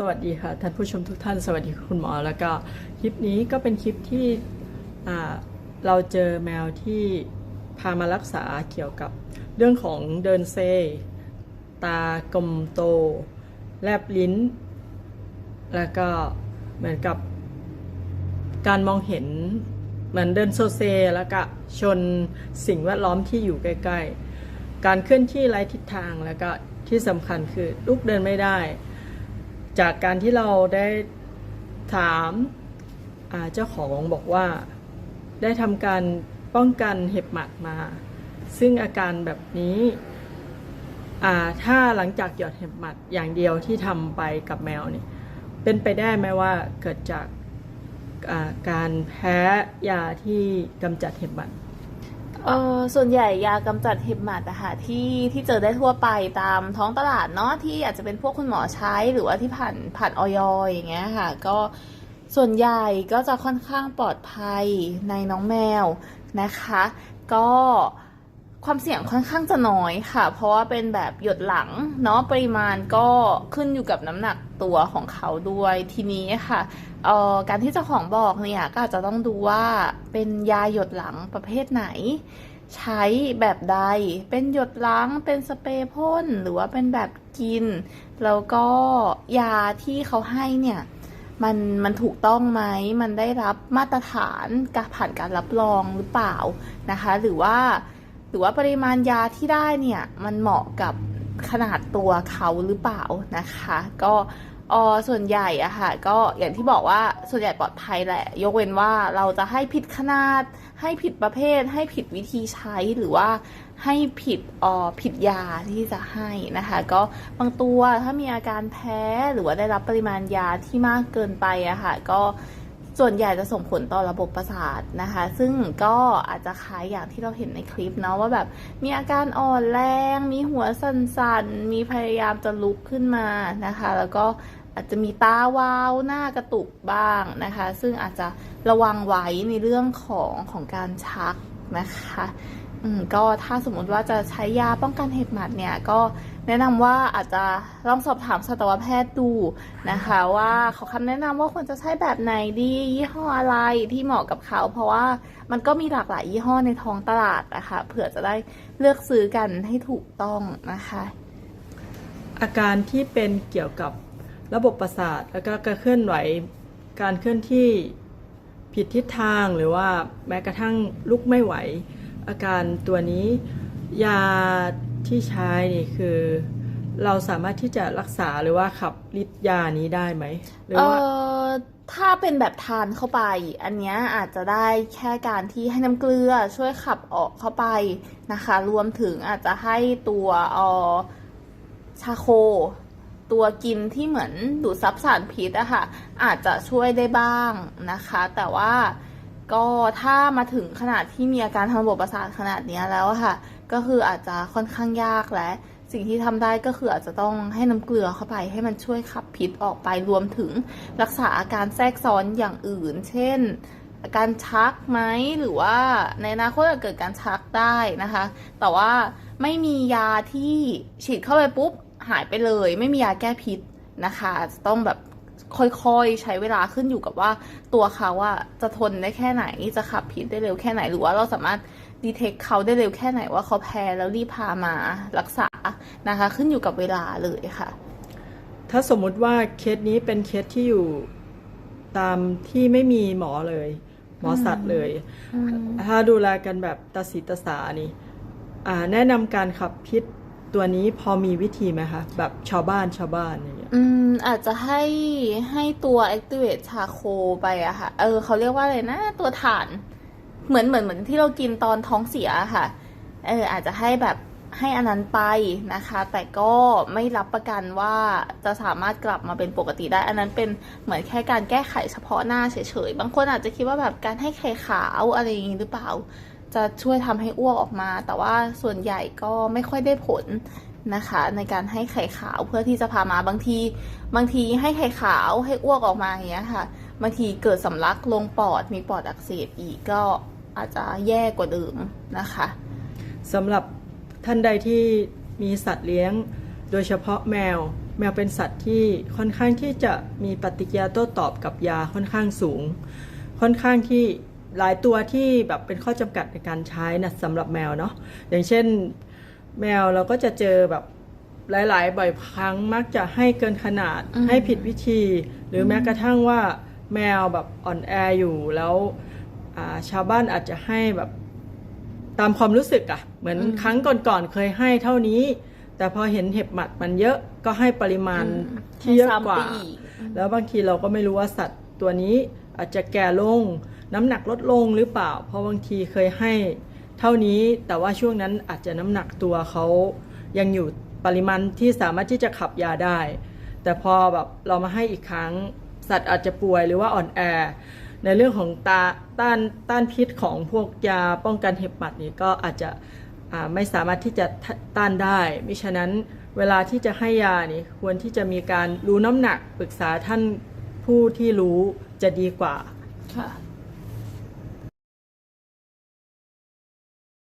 สวัสดีค่ะท่านผู้ชมทุกท่าน สวัสดีคุณหมอแล้วก็คลิปนี้ก็เป็นคลิปที่เราเจอแมวที่พามารักษาเกี่ยวกับเรื่องของเดินเซ ตากลมโต แลบลิ้น แล้วก็เหมือนกับการมองเห็นเหมือนเดินโซเซ แล้วก็ชนสิ่งแวดล้อมที่อยู่ใกล้ ๆ การเคลื่อนที่ไร้ทิศทางแล้วก็ที่สำคัญคือลุกเดินไม่ได้ จากการที่เราได้ถามาเจ้าของบอกว่าได้ทำการป้องกันเห็บหมัดมา ซึ่งอาการแบบนี้ถ้าหลังจากหยอดเห็บหมัดอย่างเดียวที่ทำไปกับแมวนี่เป็นไปได้ไหมว่าเกิดจากาการแพ้ยาที่กำจัดเห็บหมัด เออส่วนใหญ่ยากำจัดเห็บหมัดอะค่ะที่ที่เจอได้ทั่วไปตามท้องตลาดเนาะที่อาจจะเป็นพวกคุณหมอใช้หรือว่าที่ผ่านผ่านออยอย่างเงี้ยค่ะ ก็ส่วนใหญ่ก็จะค่อนข้างปลอดภัยในน้องแมวนะคะ ก็ ความเสี่ยงค่อนข้างจะน้อยค่ะ เพราะว่าเป็นแบบหยดหลังเนาะปริมาณก็ขึ้นอยู่กับน้ำหนักตัวของเขาด้วยทีนี้ค่ะออการที่เจ้าของบอกเนี่ยก็อาจจะต้องดูว่าเป็นยาหยดหลังประเภทไหน ใช้แบบใด เป็นหยดล้างเป็นสเปรย์พ่นหรือว่าเป็นแบบกิน แล้วก็ยาที่เขาให้เนี่ยมันมันถูกต้องไหม มันได้รับมาตรฐานการผ่านการรับรองหรือเปล่านะคะ หรือว่า หรือว่าปริมาณยาที่ได้เนี่ยมันเหมาะกับขนาดตัวเขาหรือเปล่านะคะ ก็ออส่วนใหญ่อะค่ะก็อย่างที่บอกว่าส่วนใหญ่ปลอดภัยแหละ ยกเว้นว่าเราจะให้ผิดขนาด ให้ผิดประเภท ให้ผิดวิธีใช้หรือว่าให้ผิดออผิดยาที่จะให้นะคะ ก็บางตัวถ้ามีอาการแพ้หรือว่าได้รับปริมาณยาที่มากเกินไปอะค่ะก็ ส่วนใหญ่จะส่งผลต่อระบบประสาทนะคะ ซึ่งก็อาจจะคล้ายอย่างที่เราเห็นในคลิปเนาะว่าแบบมีอาการอ่อนแรง มีหัวสั่นๆ มีพยายามจะลุกขึ้นมานะคะ แล้วก็อาจจะมีตาวาวหน้ากระตุกบ้างนะคะ ซึ่งอาจจะระวังไว้ในเรื่องของของการชักนะคะอืมก็ถ้าสมมติว่าจะใช้ยาป้องกันเห็บหมัดเนี่ยก็ แนะนำว่าอาจจะลองสอบถามสัตวแพทย์ดูนะคะว่าเขาคำแนะนำว่าควรจะใช้แบบไหนดียี่ห้ออะไรที่เหมาะกับเขา เพราะว่ามันก็มีหลากหลายยี่ห้อในท้องตลาดนะคะเผื่อจะได้เลือกซื้อกันให้ถูกต้องนะคะ อาการที่เป็นเกี่ยวกับระบบประสาทแล้วก็การเคลื่อนไหวการเคลื่อนที่ผิดทิศทางหรือว่าแม้กระทั่งลุกไม่ไหว อาการตัวนี้ยา ที่ใช้นี่คือ เราสามารถที่จะรักษาหรือว่าขับฤทธิ์ยานี้ได้ไหมหรือว่าถ้าเป็นแบบทานเข้าไป อันนี้อาจจะได้แค่การที่ให้น้ำเกลือช่วยขับออกเข้าไปนะคะ รวมถึงอาจจะให้ตัวออชาโค ตัวกินที่เหมือนดูดซับสารพิษอะค่ะอาจจะช่วยได้บ้างนะคะ แต่ว่าก็ถ้ามาถึงขนาดที่มีอาการทางระบบประสาทขนาดนี้แล้วค่ะ ก็คืออาจจะค่อนข้างยากและสิ่งที่ทำได้ก็คืออาจจะต้องให้น้ำเกลือเข้าไปให้มันช่วยขับพิษออกไปรวมถึงรักษาอาการแทรกซ้อนอย่างอื่น เช่น อาการชักไหมหรือว่าในอนาคตอาจเกิดการชักได้นะคะ แต่ว่าไม่มียาที่ฉีดเข้าไปปุ๊บหายไปเลย ไม่มียาแก้พิษนะคะ จะต้องแบบ ค่อยๆ ใช้เวลาขึ้นอยู่กับว่าตัวเขาว่าจะทนได้แค่ไหนจะขับพิษได้เร็วแค่ไหน หรือว่าเราสามารถดีเทคเขาได้เร็วแค่ไหนว่าเขาแพ้แล้วรีบพามารักษานะคะ ขึ้นอยู่กับเวลาเลยค่ะ ถ้าสมมุติว่าเคสนี้เป็นเคสที่อยู่ตามที่ไม่มีหมอเลย หมอสัตว์เลย ถ้าดูแลกันแบบตาสีตาสานี่อ่าแนะนำการขับพิษ ตัวนี้พอมีวิธีไหมคะ แบบชาวบ้านชาวบ้านอย่างเงี้ย อืม อาจจะให้ให้ตัว activate ชาโคไปอะค่ะ เออเขาเรียกว่าอะไรนะตัวถ่าน เหมือนเหมือนเหมือนที่เรากินตอนท้องเสียะค่ะ เออ อาจจะให้แบบให้อันนั้นไปนะคะ แต่ก็ไม่รับประกันว่าจะสามารถกลับมาเป็นปกติได้ อันนั้นเป็นเหมือนแค่การแก้ไขเฉพาะหน้าเฉยๆ บางคนอาจจะคิดว่าแบบการให้ไข่ขาวอะไรอย่างนี้หรือเปล่า จะช่วยทำให้อ้วกออกมา แต่ว่าส่วนใหญ่ก็ไม่ค่อยได้ผลนะคะ ในการให้ไข่ขาวเพื่อที่จะพามาบางที บางทีให้ไข่ขาวให้อ้วกออกมาอย่างเงี้ยค่ะบางทีเกิดสำลักลงปอดมีปอดอักเสบอีกก็อาจจะแย่กว่าเดิมนะคะสำหรับท่านใดที่มีสัตว์เลี้ยง โดยเฉพาะแมว แมวเป็นสัตว์ที่ค่อนข้างที่จะมีปฏิกิริยาโต้ตอบกับยาค่อนข้างสูง ค่อนข้างที่ หลายตัวที่แบบเป็นข้อจำกัดในการใช้นะสำหรับแมวเนาะอย่างเช่นแมวเราก็จะเจอแบบหลาย ๆ บ่อยครั้งมักจะให้เกินขนาดอืมให้ผิดวิธี หรือแม้กระทั่งว่าแมวแบบอ่อนแออยู่แล้วอ่าชาวบ้านอาจจะให้แบบตามความรู้สึกอะเหมือนครั้งก่อน ๆ เคยให้เท่านี้ แต่พอเห็นเห็บหมัดมันเยอะก็ให้ปริมาณที่เยอะกว่าให้ซ้ำไปอีกแล้วบางทีเราก็ไม่รู้ว่าสัตว์ตัวนี้อาจจะแก่ลง น้ำหนักลดลงหรือเปล่า เพราะบางทีเคยให้เท่านี้แต่ว่าช่วงนั้นอาจจะน้ำหนักตัวเขายังอยู่ปริมาณที่สามารถที่จะขับยาได้ แต่พอแบบเรามาให้อีกครั้งสัตว์อาจจะป่วยหรือว่าอ่อนแอ ในเรื่องของตาต้านต้านพิษของพวกยาป้องกันเห็บหมัดนี้ก็อาจจะไม่สามารถที่จะต้านได้ มิฉะนั้นเวลาที่จะให้ยานี่ควรที่จะมีการรู้น้ำหนักปรึกษาท่านผู้ที่รู้จะดีกว่า ค่ะ